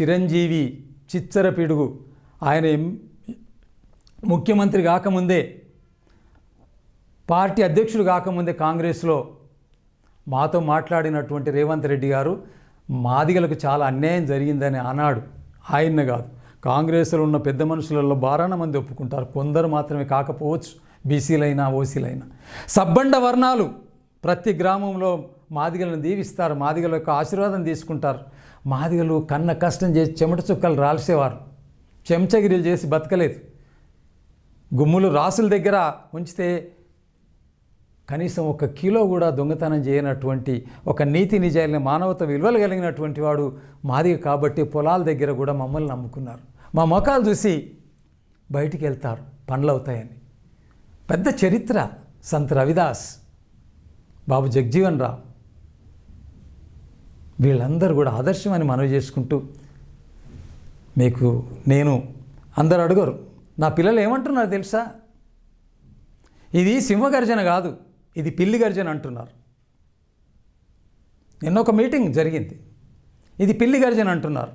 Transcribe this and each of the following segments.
చిరంజీవి చిచ్చర పిడుగు ఆయన ముఖ్యమంత్రి కాకముందే పార్టీ అధ్యక్షుడు కాకముందే కాంగ్రెస్లో మాతో మాట్లాడినటువంటి రేవంత్ రెడ్డి గారు మాదిగలకు చాలా అన్యాయం జరిగిందని అన్నాడు ఆయన్న కాదు కాంగ్రెస్లో ఉన్న పెద్ద మనుషులలో బారాన మంది ఒప్పుకుంటారు. కొందరు మాత్రమే కాకపోవచ్చు బీసీలైనా ఓసీలైనా. సబ్బండ వర్ణాలు ప్రతి గ్రామంలో మాదిగలను దీవిస్తారు మాదిగల యొక్క ఆశీర్వాదం తీసుకుంటారు. మాదిగలు కన్న కష్టం చేసి చెమట చుక్కలు రాల్సేవారు చెంచగిరిలు చేసి బతకలేదు. గుమ్ములు రాసుల దగ్గర ఉంచితే కనీసం ఒక కిలో కూడా దొంగతనం చేయనటువంటి ఒక నీతి నిజాయిన మానవత విలువలు కలిగినటువంటి వాడు మాది కాబట్టి పొలాల దగ్గర కూడా మమ్మల్ని నమ్ముకున్నారు. మా మొఖాలు చూసి బయటికి వెళ్తారు. పనులు అవుతాయని. పెద్ద చరిత్ర. సంత్ రవిదాస్. బాబు జగ్జీవన్ రావు వీళ్ళందరూ కూడా ఆదర్శం అని మనవి చేసుకుంటూ మీకు నేను అందరు అడుగరు నా పిల్లలు ఏమంటున్నారు తెలుసా? ఇది సింహగర్జన కాదు ఇది పిల్లి గర్జన అంటున్నారు. నిన్న ఒక మీటింగ్ జరిగింది ఇది పిల్లి గర్జన అంటున్నారు.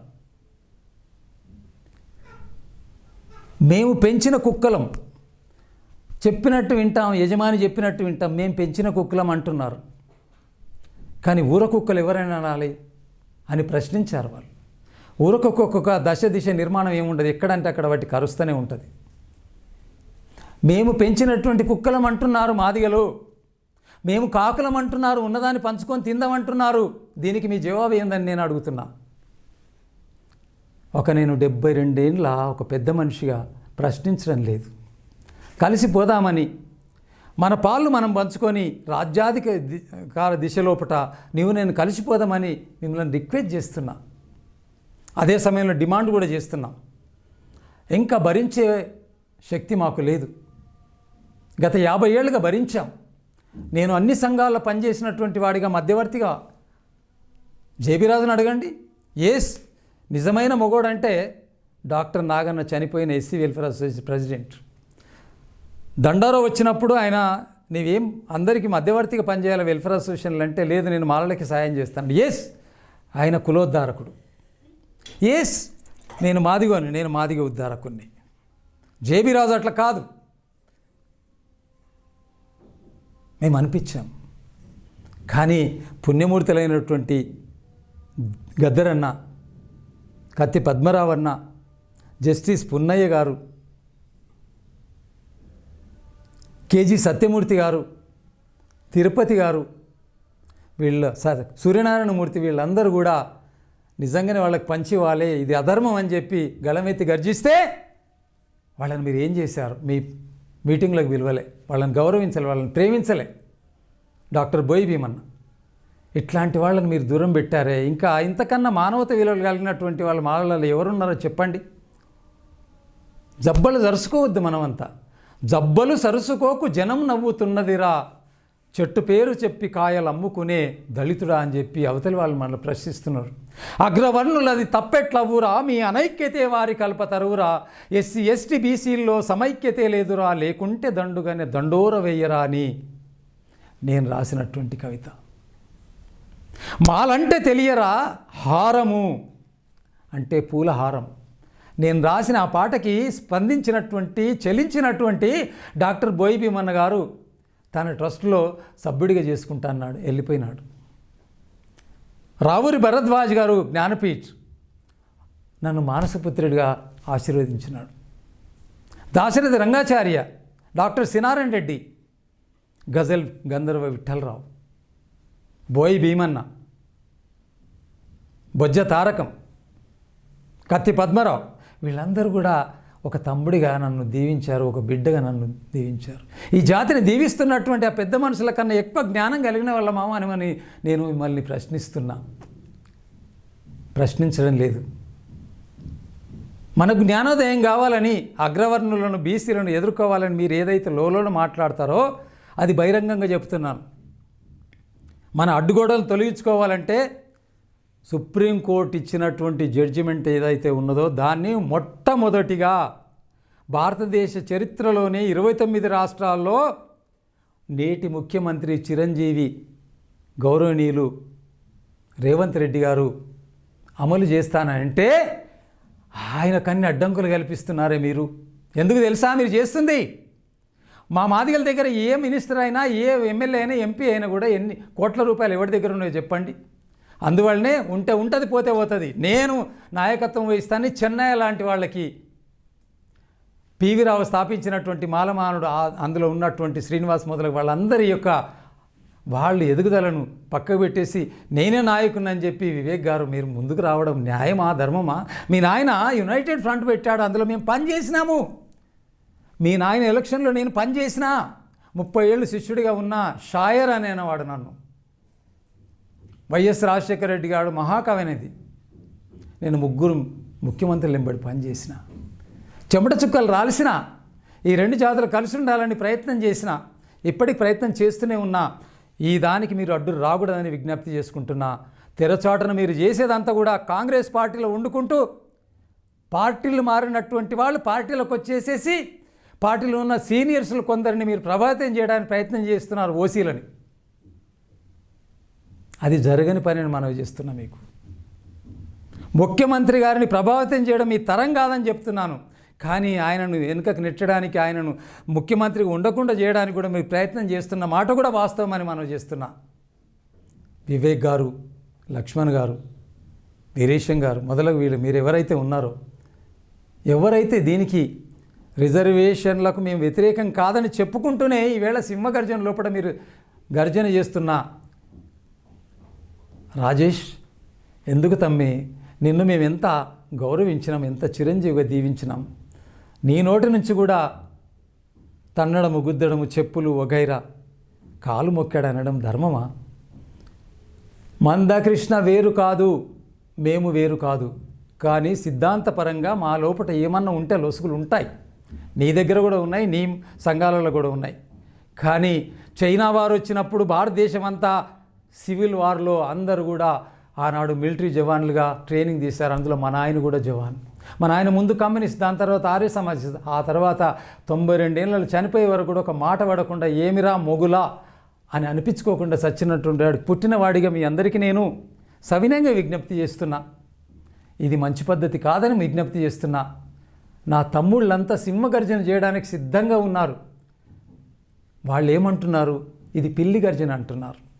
మేము పెంచిన కుక్కలం చెప్పినట్టు వింటాం యజమాని చెప్పినట్టు వింటాం మేము పెంచిన కుక్కలం అంటున్నారు. కానీ ఊర కుక్కలు ఎవరైనా అనాలి అని ప్రశ్నించారు వాళ్ళు. ఊరకొక్కొక్క దశ దిశ నిర్మాణం ఏముండదు? ఎక్కడంటే అక్కడ వాటి కరుస్తూనే ఉంటుంది. మేము పెంచినటువంటి కుక్కలం అంటున్నారు మాదిగలు. మేము కాకులం అంటున్నారు ఉన్నదాన్ని పంచుకొని తిందామంటున్నారు దీనికి మీ జవాబు ఏందని నేను అడుగుతున్నా. ఒక నేను డెబ్బై రెండేళ్ళ ఒక పెద్ద మనిషిగా ప్రశ్నించడం లేదు. కలిసి పోదామని మన పాలు మనం పంచుకొని రాజ్యాధిక ది- కాల దిశలోపట నీవు నేను కలిసిపోదామని మిమ్మల్ని రిక్వెస్ట్ చేస్తున్నా. అదే సమయంలో డిమాండ్ కూడా చేస్తున్నాం. ఇంకా భరించే శక్తి మాకు లేదు. గత యాభై ఏళ్ళుగా భరించాం. నేను అన్ని సంఘాల్లో పనిచేసినటువంటి వాడిగా మధ్యవర్తిగా. జేబీరాజును అడగండి. ఎస్ నిజమైన మొగోడంటే డాక్టర్ నాగన్న చనిపోయిన SC welfare association president. Dandora వచ్చినప్పుడు ఆయన నీవేం అందరికీ మధ్యవర్తిగా పనిచేయాలి వెల్ఫేర్ అసోసియేషన్లు అంటే లేదు నేను మాలలకి సాయం చేస్తాను. ఎస్ ఆయన కులోద్ధారకుడు. ఎస్ నేను మాదిగోని నేను మాదిగ ఉద్ధారకుణ్ణి. జేబీ రాజు అట్లా కాదు. మేము అనిపించాం. కానీ పుణ్యమూర్తులైనటువంటి గద్దరన్న కత్తి పద్మరావన్న జస్టిస్ పున్నయ్య గారు కేజీ సత్యమూర్తి గారు తిరుపతి గారు వీళ్ళు సూర్యనారాయణమూర్తి వీళ్ళందరూ కూడా నిజంగానే వాళ్ళకి పంచి వాళ్ళే ఇది అధర్మం అని చెప్పి గళమెత్తి గర్జిస్తే వాళ్ళని మీరు ఏం చేశారు? మీ మీటింగ్లకు పిలవలే. వాళ్ళని గౌరవించలే వాళ్ళని ప్రేమించలే. డాక్టర్ బోయి భీమన్న ఇట్లాంటి వాళ్ళని మీరు దూరం పెట్టారే. ఇంకా ఇంతకన్నా మానవత విలువలు కలిగినటువంటి వాళ్ళ మాలలో ఎవరున్నారో చెప్పండి. జబ్బలు జరుచుకోవద్దు మనమంతా. జబ్బలు సరుసుకోకు జనం నవ్వుతున్నదిరా. చెట్టు పేరు చెప్పి కాయలు అమ్ముకునే దళితుడా అని చెప్పి అవతలి వాళ్ళు మనల్ని ప్రశ్నిస్తున్నారు. అగ్రవర్ణులది తప్పెట్లవ్వురా మీ అనైక్యతే వారి కల్పతరువురా. ఎస్సీ ఎస్టీ బీసీల్లో సమైక్యతే లేదురా లేకుంటే దండుగానే దండోర వేయరా అని నేను రాసినటువంటి కవిత. మాలంటే తెలియరా హారము అంటే పూల హారం నేను రాసిన ఆ పాటకి స్పందించినటువంటి చెలించినటువంటి డాక్టర్ బోయి భీమన్న గారు తన ట్రస్ట్లో సభ్యుడిగా చేసుకుంటా అన్నాడు వెళ్ళిపోయినాడు. రావూరి భరద్వాజ్ గారు జ్ఞానపీఠ్ నన్ను మానసపుత్రుడిగా ఆశీర్వదించినాడు. దాశరథి రంగాచార్య డాక్టర్ సినారాయణ రెడ్డి గజల్ గంధర్వ విఠలరావు బోయి భీమన్న బొజ్జ తారకం కత్తి పద్మరావు వీళ్ళందరూ కూడా ఒక తమ్ముడిగా నన్ను దీవించారు ఒక బిడ్డగా నన్ను దీవించారు. ఈ జాతిని దీవిస్తున్నటువంటి ఆ పెద్ద మనుషుల కన్నా ఎక్కువ జ్ఞానం కలిగిన వాళ్ళ మామని నేను మిమ్మల్ని ప్రశ్నిస్తున్నా. ప్రశ్నించడం లేదు. మనకు జ్ఞానోదయం కావాలని అగ్రవర్ణులను బీసీలను ఎదుర్కోవాలని మీరు ఏదైతే లోలోన మాట్లాడతారో అది బహిరంగంగా చెప్తున్నాను. మన అడ్డుగోడలు తొలగించుకోవాలంటే సుప్రీంకోర్టు ఇచ్చినటువంటి జడ్జిమెంట్ ఏదైతే ఉన్నదో దాన్ని మొట్టమొదటిగా భారతదేశ చరిత్రలోనే ఇరవై తొమ్మిది రాష్ట్రాల్లో నేటి ముఖ్యమంత్రి చిరంజీవి గౌరవనీయులు రేవంత్ రెడ్డి గారు అమలు చేస్తానంటే ఆయన కన్ని అడ్డంకులు కల్పిస్తున్నారే మీరు. ఎందుకు తెలుసా? మీరు చేస్తుంది. మా మాదిగల దగ్గర ఏ మినిస్టర్ అయినా ఏ ఎమ్మెల్యే అయినా ఎంపీ అయినా కూడా ఎన్ని కోట్ల రూపాయలు ఎవరి దగ్గర ఉన్నాయో చెప్పండి. అందువల్లనే ఉంటే ఉంటుంది పోతే పోతుంది. నేను నాయకత్వం వహిస్తాను చెన్నై లాంటి వాళ్ళకి పివి రావు స్థాపించినటువంటి మాలమానుడు అందులో ఉన్నటువంటి శ్రీనివాస్ మొదలగు వాళ్ళందరి యొక్క వాళ్ళు ఎదుగుదలను పక్కకు పెట్టేసి నేనే నాయకుని అని చెప్పి వివేక్ గారు మీరు ముందుకు రావడం న్యాయమా ధర్మమా? మీ నాయన యునైటెడ్ ఫ్రంట్ పెట్టాడు అందులో మేము పని చేసినాము. మీ నాయన ఎలక్షన్లో నేను పని చేసిన ముప్పై ఏళ్ళు శిష్యుడిగా ఉన్న షాయర్ అనేనవాడు నన్ను. వైఎస్ రాజశేఖర రెడ్డి గారు మహాకవి అనేది. నేను ముగ్గురు ముఖ్యమంత్రులు ఎంబడి పనిచేసిన. చెమట చుక్కలు రాల్సిన. ఈ రెండు జాతులు కలిసి ఉండాలని ప్రయత్నం చేసిన. ఇప్పటికి ప్రయత్నం చేస్తూనే ఉన్నా. ఈ దానికి మీరు అడ్డు రాకూడదని విజ్ఞప్తి చేసుకుంటున్నా. తెరచాటున మీరు చేసేదంతా కూడా కాంగ్రెస్ పార్టీలో వండుకుంటూ పార్టీలు మారినటువంటి వాళ్ళు పార్టీలకు వచ్చేసేసి పార్టీలో ఉన్న సీనియర్స్లు కొందరిని మీరు ప్రభావితం చేయడానికి ప్రయత్నం చేస్తున్నారు ఓసీలని. అది జరగని పనిని మనవి చేస్తున్నా మీకు. ముఖ్యమంత్రి గారిని ప్రభావితం చేయడం మీ తరం కాదని చెప్తున్నాను. కానీ ఆయనను వెనుకకు నెట్టడానికి ఆయనను ముఖ్యమంత్రి ఉండకుండా చేయడానికి కూడా మీరు ప్రయత్నం చేస్తున్న మాట కూడా వాస్తవమని మనం చేస్తున్నా. వివేక్ గారు లక్ష్మణ్ గారు వీరేశం గారు మొదలగు వీళ్ళు మీరు ఎవరైతే ఉన్నారో ఎవరైతే దీనికి రిజర్వేషన్లకు మేము వ్యతిరేకం కాదని చెప్పుకుంటూనే ఈవేళ సింహ గర్జన లోపల మీరు గర్జన చేస్తున్నా రాజేష్ ఎందుకు తమ్మి? నిన్ను మేము ఎంత గౌరవించినాం ఎంత చిరంజీవిగా దీవించినాం. నీ నోటి నుంచి కూడా తన్నడము గుద్దడము చెప్పులు వగైరా. కాలు మొక్కాడు అనడం ధర్మమా? మందకృష్ణ వేరు కాదు మేము వేరు కాదు. కానీ సిద్ధాంతపరంగా మా లోపల ఏమన్నా ఉంటే లొసుగులు ఉంటాయి. నీ దగ్గర కూడా ఉన్నాయి నీ సంఘాలలో కూడా ఉన్నాయి. కానీ చైనా వారు వచ్చినప్పుడు భారతదేశం అంతా సివిల్ వార్లో అందరు కూడా ఆనాడు మిలిటరీ జవాన్లుగా ట్రైనింగ్ తీశారు. అందులో మా నాయన కూడా జవాన్. మా నాయన ముందు కమ్యూనిస్ట్ దాని తర్వాత ఆర్య సమాజ్ ఆ తర్వాత తొంభై రెండేళ్ళు చనిపోయే వరకు కూడా ఒక మాట పడకుండా ఏమిరా మొగులా అని అనిపించుకోకుండా చచ్చినటువంటి పుట్టినవాడిగా మీ అందరికీ నేను సవినయంగా విజ్ఞప్తి చేస్తున్నా. ఇది మంచి పద్ధతి కాదని విజ్ఞప్తి చేస్తున్నా. నా తమ్ముళ్ళంతా సింహగర్జన చేయడానికి సిద్ధంగా ఉన్నారు. వాళ్ళు ఏమంటున్నారు ఇది పిల్లి గర్జన అంటున్నారు.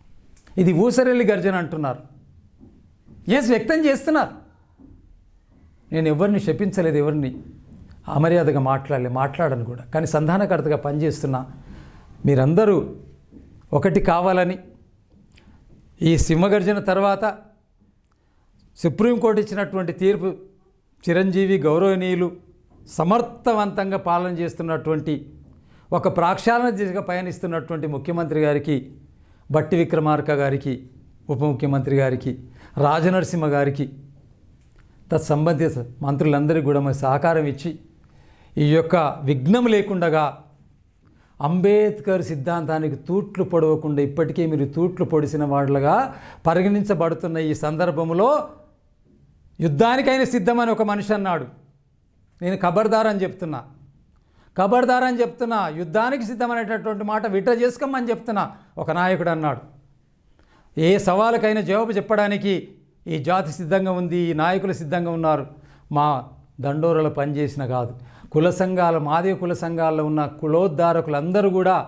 ఇది ఊసరెల్లి గర్జన అంటున్నారు. ఎస్ వ్యక్తం చేస్తున్నారు. నేను ఎవరిని శపించలేదు ఎవరిని అమర్యాదగా మాట్లాడలే మాట్లాడను కూడా. కానీ సంధానకర్తగా పనిచేస్తున్నా మీరందరూ ఒకటి కావాలని ఈ సింహగర్జన తర్వాత సుప్రీంకోర్టు ఇచ్చినటువంటి తీర్పు చిరంజీవి గౌరవనీయులు సమర్థవంతంగా పాలన చేస్తున్నటువంటి ఒక ప్రాక్షాళన దిశగా పయనిస్తున్నటువంటి ముఖ్యమంత్రి గారికి బట్టి విక్రమార్క గారికి ఉప ముఖ్యమంత్రి గారికి రాజనరసింహ గారికి తత్సంబంధిత మంత్రులందరికీ కూడా మరి సహకారం ఇచ్చి ఈ యొక్క విఘ్నం లేకుండగా అంబేద్కర్ సిద్ధాంతానికి తూట్లు పొడవకుండా ఇప్పటికే మీరు తూట్లు పొడిసిన వాళ్ళగా పరిగణించబడుతున్న ఈ సందర్భంలో యుద్ధానికైనా సిద్ధమని ఒక మనిషి అన్నాడు. నేను ఖబర్దార్ అని చెప్తున్నా. కబర్దారని అని చెప్తున్నా యుద్ధానికి సిద్ధమనేటటువంటి మాట విట్ర చేసుకోమని చెప్తున్నా ఒక నాయకుడు అన్నాడు. ఏ సవాలుకైనా జవాబు చెప్పడానికి ఈ జాతి సిద్ధంగా ఉంది ఈ నాయకులు సిద్ధంగా ఉన్నారు. మా దండోరలు పనిచేసిన కాదు. కుల సంఘాలు మాదిగ కుల సంఘాల్లో ఉన్న కులోద్ధారకులందరూ కూడా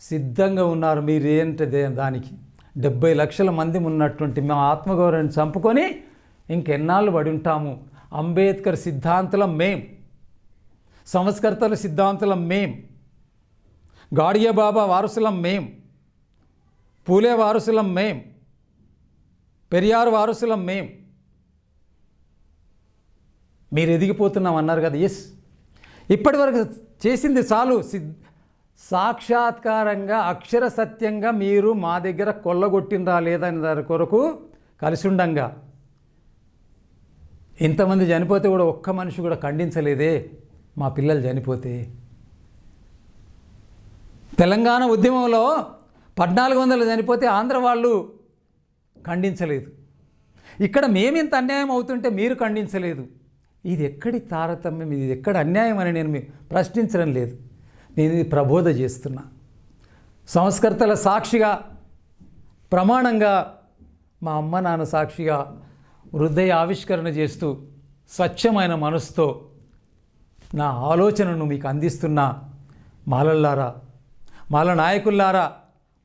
సిద్ధంగా ఉన్నారు మీరు ఏంటి దానికి. డెబ్బై లక్షల మంది ఉన్నటువంటి మా ఆత్మగౌరవాన్ని చంపుకొని ఇంకెన్నాళ్ళు పడి ఉంటాము. అంబేద్కర్ సిద్ధాంతలం మేం. సంస్కర్తల సిద్ధాంతులం మేం. గాడియ బాబా వారసులం మేం. పూలే వారసులం మేం. పెరియారు వారసులం మేం. మీరు ఎదిగిపోతున్నాం అన్నారు కదా ఎస్ ఇప్పటి వరకు చేసింది చాలు. సాక్షాత్కారంగా అక్షర సత్యంగా మీరు మా దగ్గర కొల్లగొట్టిందా లేదని దాని కొరకు కలిసిండంగా ఇంతమంది చనిపోతే కూడా ఒక్క మనిషి కూడా ఖండించలేదే. మా పిల్లలు చనిపోతే. తెలంగాణ ఉద్యమంలో పద్నాలుగు వందలు చనిపోతే ఆంధ్ర వాళ్ళు ఖండించలేదు. ఇక్కడ మేమింత అన్యాయం అవుతుంటే మీరు ఖండించలేదు. ఇది ఎక్కడి తారతమ్యం? ఇది ఎక్కడ అన్యాయం అని నేను మీ ప్రశ్నించడం లేదు. నేను ఇది ప్రబోధ చేస్తున్నా. సంస్కర్తల సాక్షిగా ప్రమాణంగా మా అమ్మ నాన్న సాక్షిగా హృదయ ఆవిష్కరణ చేస్తూ స్వచ్ఛమైన మనసుతో నా ఆలోచనను మీకు అందిస్తున్న మాలల్లారా మాల నాయకుల్లారా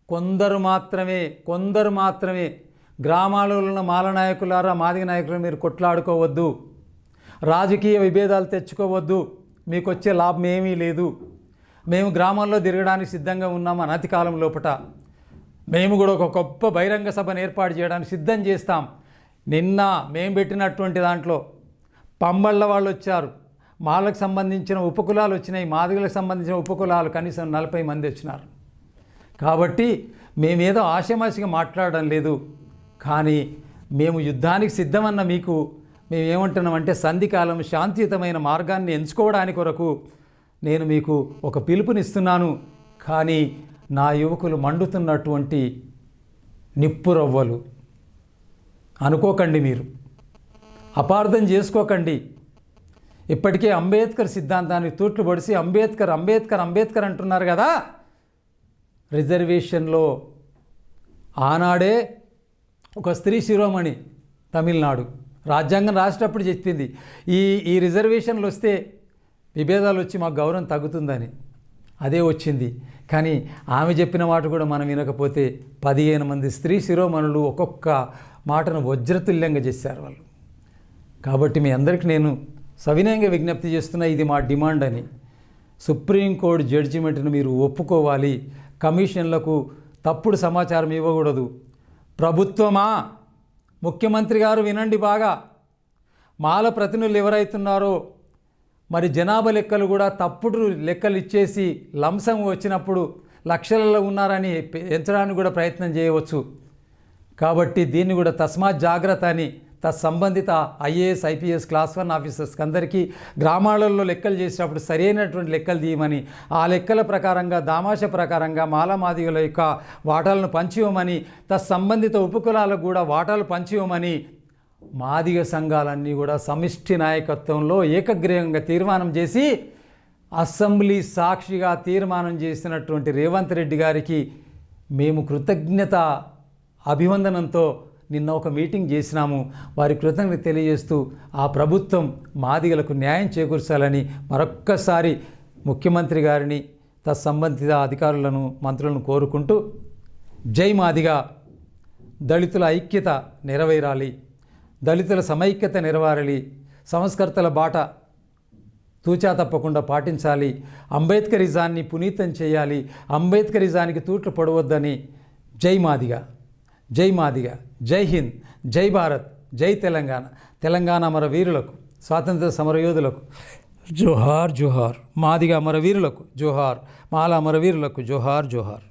కొందరు మాత్రమే కొందరు మాత్రమే గ్రామాలలో ఉన్న మాల నాయకులారా మాదిగ నాయకులు మీరు కొట్లాడుకోవద్దు. రాజకీయ విభేదాలు తెచ్చుకోవద్దు. మీకు వచ్చే లాభం ఏమీ లేదు. మేము గ్రామాల్లో తిరగడానికి సిద్ధంగా ఉన్నాం అనతి కాలం లోపట. మేము కూడా ఒక గొప్ప బహిరంగ సభను ఏర్పాటు చేయడానికి సిద్ధం చేస్తాం. నిన్న మేము పెట్టినటువంటి దాంట్లో పంబళ్ళ వాళ్ళు వచ్చారు. మాలకు సంబంధించిన ఉపకులాలు వచ్చినాయి మాదిగలకు సంబంధించిన ఉపకులాలు కనీసం నలభై మంది వచ్చినారు. కాబట్టి మేమేదో ఆశమాసిగా మాట్లాడడం లేదు. కానీ మేము యుద్ధానికి సిద్ధమన్న మీకు మేమేమంటున్నామంటే సంధికాలం శాంతియుతమైన మార్గాన్ని ఎంచుకోవడానికి కొరకు నేను మీకు ఒక పిలుపునిస్తున్నాను. కానీ నా యువకులు మండుతున్నటువంటి నిప్పురవ్వలు. అనుకోకండి మీరు. అపార్థం చేసుకోకండి. ఇప్పటికే అంబేద్కర్ సిద్ధాంతాన్ని తూట్లు పొడిసి అంబేద్కర్ అంబేద్కర్ అంబేద్కర్ అంటున్నారు కదా. రిజర్వేషన్లో ఆనాడే ఒక స్త్రీ శిరోమణి తమిళనాడు. రాజ్యాంగం రాసేటప్పుడు చెప్పింది ఈ ఈ రిజర్వేషన్లు వస్తే విభేదాలు వచ్చి మాకు గౌరవం తగ్గుతుందని. అదే వచ్చింది. కానీ ఆమె చెప్పిన మాట కూడా మనం వినకపోతే పదిహేను మంది స్త్రీ శిరోమణులు ఒక్కొక్క మాటను వజ్రతుల్యంగా చేశారు వాళ్ళు. కాబట్టి మీ అందరికీ నేను సవినయంగా విజ్ఞప్తి చేస్తున్నా ఇది మా డిమాండ్ అని సుప్రీంకోర్టు జడ్జిమెంట్ను మీరు ఒప్పుకోవాలి. కమిషన్లకు తప్పుడు సమాచారం ఇవ్వకూడదు. ప్రభుత్వమా? ముఖ్యమంత్రి గారు వినండి బాగా. మాల ప్రతినిధులు ఎవరైతున్నారో? మరి జనాభా లెక్కలు కూడా తప్పుడు లెక్కలు ఇచ్చేసి లంసం వచ్చినప్పుడు లక్షలలో ఉన్నారని ఎంచడానికి కూడా ప్రయత్నం చేయవచ్చు. కాబట్టి దీన్ని కూడా తస్మాత్ జాగ్రత్త అని తత్సంబంధిత ఐఏఎస్ ఐపీఎస్ క్లాస్ వన్ ఆఫీసర్స్కి అందరికీ గ్రామాలలో లెక్కలు చేసినప్పుడు సరైనటువంటి లెక్కలు తీయమని ఆ లెక్కల ప్రకారంగా దామాష ప్రకారంగా మాలమాదిగల యొక్క వాటాలను పంచివ్వమని తత్సంబంధిత ఉపకులాలకు కూడా వాటాలు పంచివ్వమని మాదిగ సంఘాలన్నీ కూడా సమిష్టి నాయకత్వంలో ఏకగ్రీవంగా తీర్మానం చేసి అసెంబ్లీ సాక్షిగా తీర్మానం చేసినటువంటి రేవంత్ రెడ్డి గారికి మేము కృతజ్ఞత అభివందనంతో నిన్న ఒక మీటింగ్ చేసినాము. వారి కృతజ్ఞత తెలియజేస్తూ ఆ ప్రభుత్వం మాదిగలకు న్యాయం చేకూర్చాలని మరొక్కసారి ముఖ్యమంత్రి గారిని తత్సంబంధిత అధికారులను మంత్రులను కోరుకుంటూ జై మాదిగా. దళితుల ఐక్యత నెరవేరాలి. దళితుల సమైక్యత నెరవేరాలి. సంస్కర్తల బాట తూచా తప్పకుండా పాటించాలి. అంబేద్కరిజాన్ని పునీతం చేయాలి. అంబేద్కరిజానికి తూట్లు పడవద్దని జై మాదిగా. జై మాదిగ జై హింద్ జై భారత్ జై తెలంగాణ. తెలంగాణ అమర వీరులకు స్వాతంత్ర సమరయోధులకు జోహార్ జోహార్. మాదిగ అమరవీరులకు జోహార్. మాల అమరవీరులకు జోహార్ జోహార్.